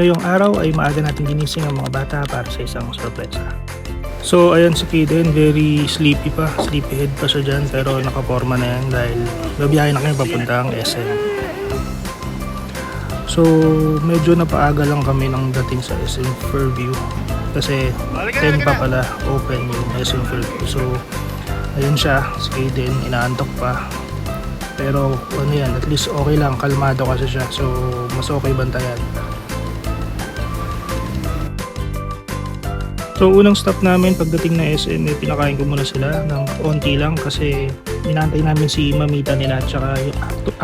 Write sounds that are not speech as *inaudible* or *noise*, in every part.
Ngayong araw ay maaga natin ginising ang mga bata para sa isang sorpresa. So ayan si Kaden, very sleepy pa, sleepy head pa siya dyan pero nakaporma na yan dahil babiyahe na kami papuntang SM. So medyo napaaga lang kami ng dating sa SM Fairview kasi 10 pa pala open yung SM Fairview. So ayun siya, si Kaden, inaantok pa. Pero ano yan, at least okay lang, kalmado kasi siya. So mas okay bantayan. So unang stop namin pagdating na SM, eh, pinakain ko muna sila ng onti lang kasi inantay namin si mamita nila at saka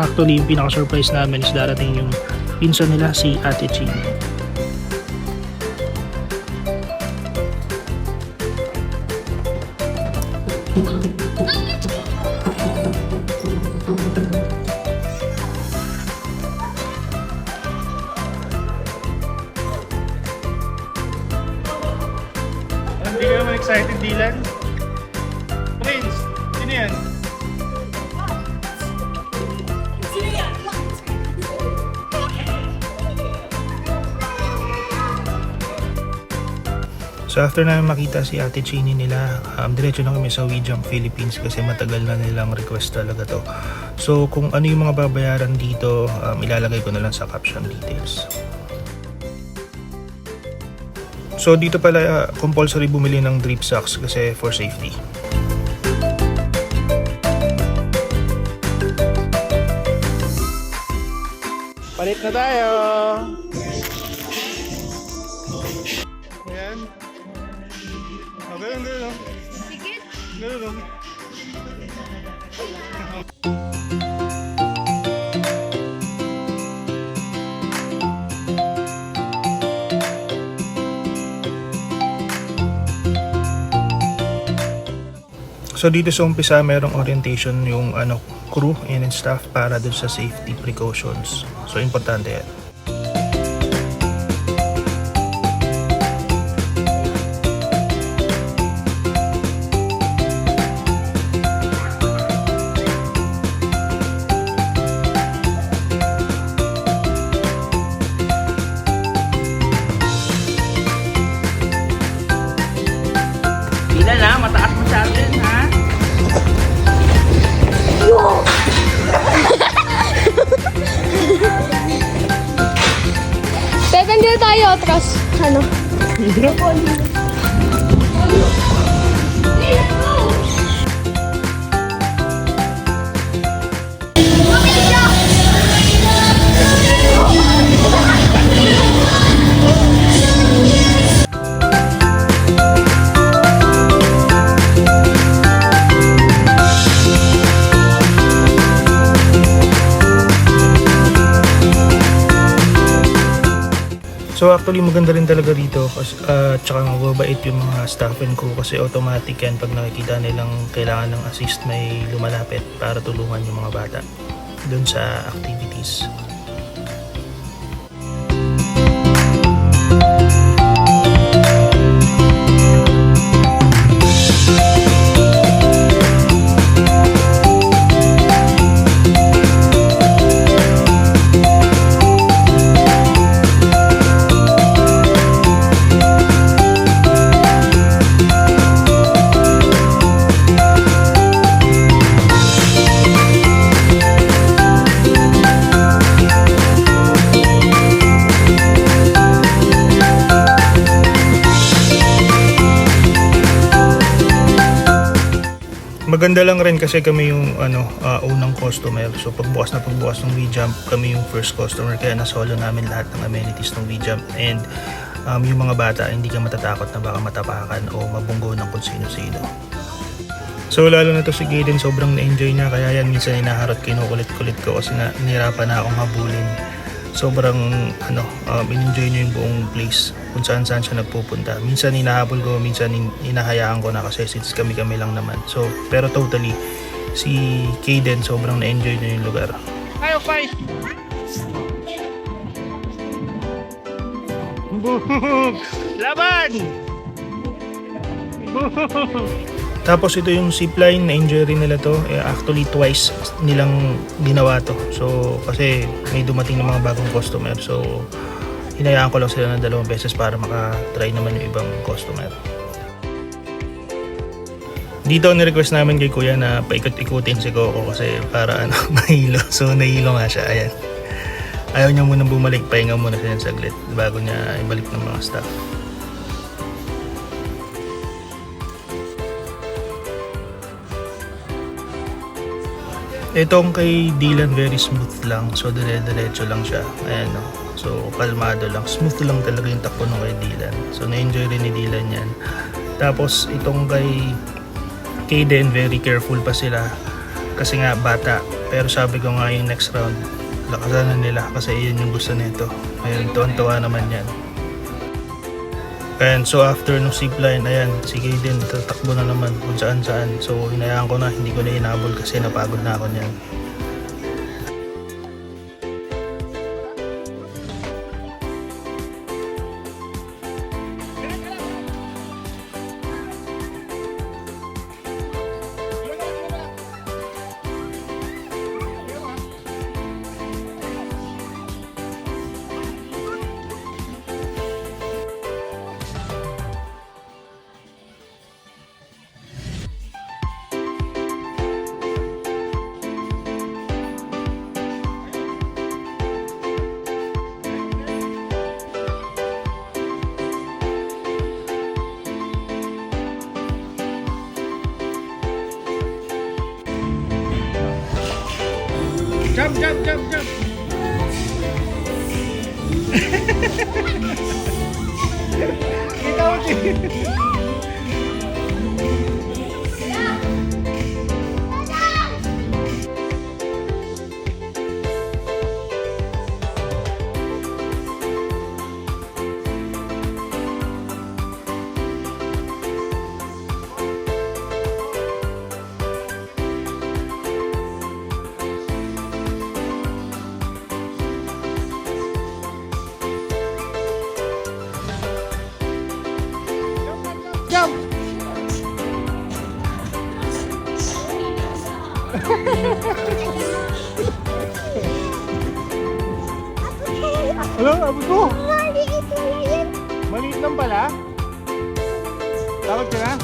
actually yung pinaka-surprise namin is darating yung pinsan nila si Ate Ching. *laughs* Hindi So after namin makita si Ate Chini nila, um, diretso na kami sa We Jump Philippines kasi matagal na nilang request talaga to. So kung ano yung mga babayaran dito, um, ilalagay ko na lang sa caption details. So dito pala uh, compulsory bumili ng drip socks kasi for safety. Palit na tayo! Ganun. oh. Ganun, oh. So dito sa umpisa merong orientation yung ano crew and staff para dun sa safety precautions. So importante yan. Atras. Ano? So actually maganda rin talaga dito kasi uh, tsaka mababait yung mga staff and crew kasi automatic yan pag nakikita nilang kailangan ng assist may lumalapit para tulungan yung mga bata dun sa activities. Maganda lang rin kasi kami yung ano ah, unang customer. So pagbukas na pagbukas ng WeJump, kami yung first customer kaya nasolo namin lahat ng amenities ng WeJump and um, yung mga bata hindi ka matatakot na baka matapakan o mabunggo ng kung sino-sino. So lalo na to si Gaden sobrang na-enjoy niya kaya yan minsan hinaharot kinukulit-kulit ko kasi na nahirapan na akong habulin. Sobrang ano, um, in-enjoy niya yung buong place kung saan saan siya nagpupunta. Minsan hinahabol ko, minsan hin- hinahayaan ko na kasi since kami-kami lang naman. So pero totally si Kaden sobrang na-enjoy niya yung lugar. Ayo, fight! *laughs* Laban! *laughs* Tapos ito yung zipline, na-enjoy rin nila to. Eh, actually twice nilang ginawa to. So kasi may dumating ng mga bagong customer. So hinayaan ko lang sila ng dalawang beses para makatry naman yung ibang customer. Dito ang request namin kay Kuya na paikot-ikutin si Coco kasi para ano, *laughs* mahilo. So nahilo nga siya, ayan. Ayaw niya munang bumalik, pahinga muna siya saglit bago niya ibalik ng mga staff. Itong kay Dylan very smooth lang. So dire-diretso lang siya. Ayan no. So kalmado lang. Smooth lang talaga yung takbo nung kay Dylan. So na-enjoy rin ni Dylan yan. Tapos itong kay Kaden very careful pa sila. Kasi nga bata. Pero sabi ko nga yung next round lakasan na nila kasi iyan yung gusto nito. Ayun, tuwan-tuwa naman yan. And so after nung zipline, ayan, si Kaden tatakbo na naman kung saan saan. So hinayaan ko na, hindi ko na inabol kasi napagod na ako niyan. Jump, jump, jump, jump! Hello, abot ko! Maliit lang pala. Takot ka na?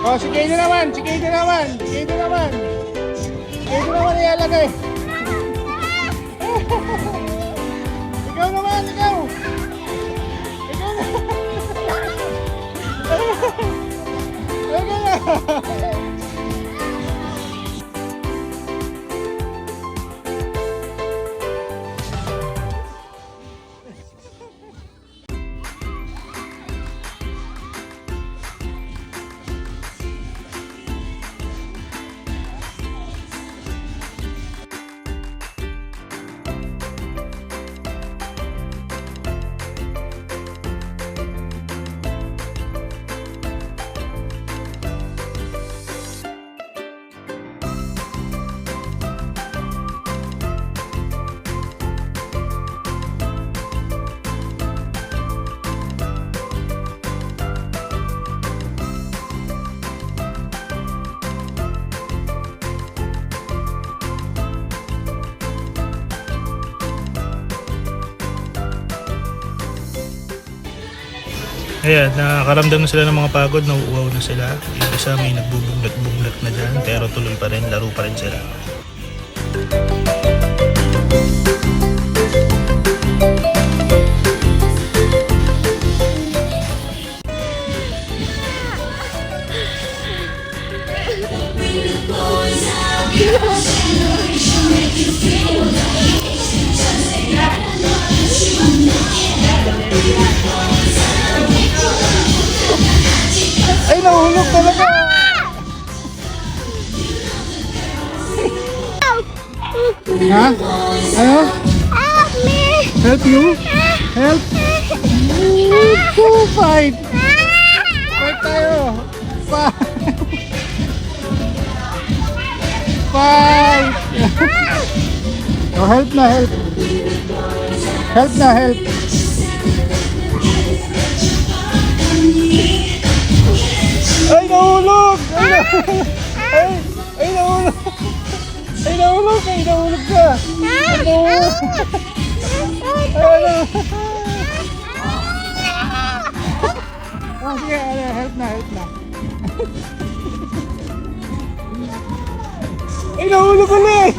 Oh, si Kaden naman! Si Kaden naman! Si Kaden naman! Si Kaden naman ilalagay! Ayan, nakakaramdam na sila ng mga pagod, nauuwaw na sila. Yung isa may nagbubuglat-buglat na dyan, pero tuloy pa rin, laro pa rin sila. Ay, ha? Ano? Help me! Help you? Help? Ooh, fight! Fight tayo! Fight! Fight! oh, help na, help! Help na, help! Ay, nahulog! Ay, nahulog! *laughs* Ay, ay, nahulog! Nahulog ka! Nahulog ka! Ano? Ano? Oh, sige, ano, help na, help na. Ay, nahulog ulit!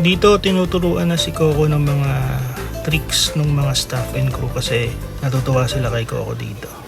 Dito tinuturuan na si Coco ng mga tricks ng mga staff and crew kasi natutuwa sila kay Coco dito.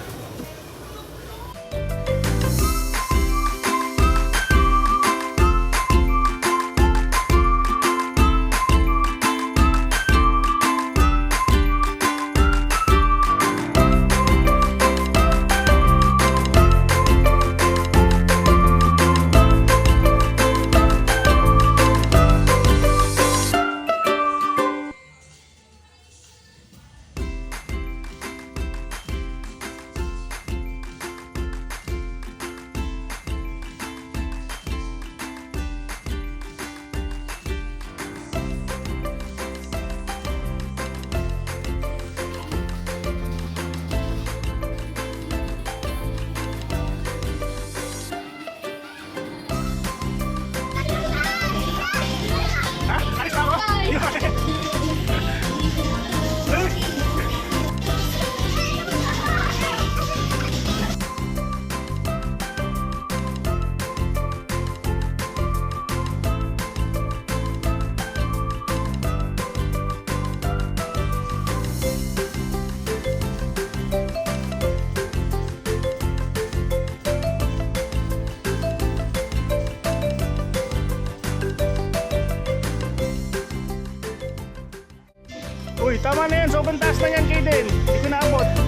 Tama na yan. Sobrang taas na yan, Kaden. Hindi.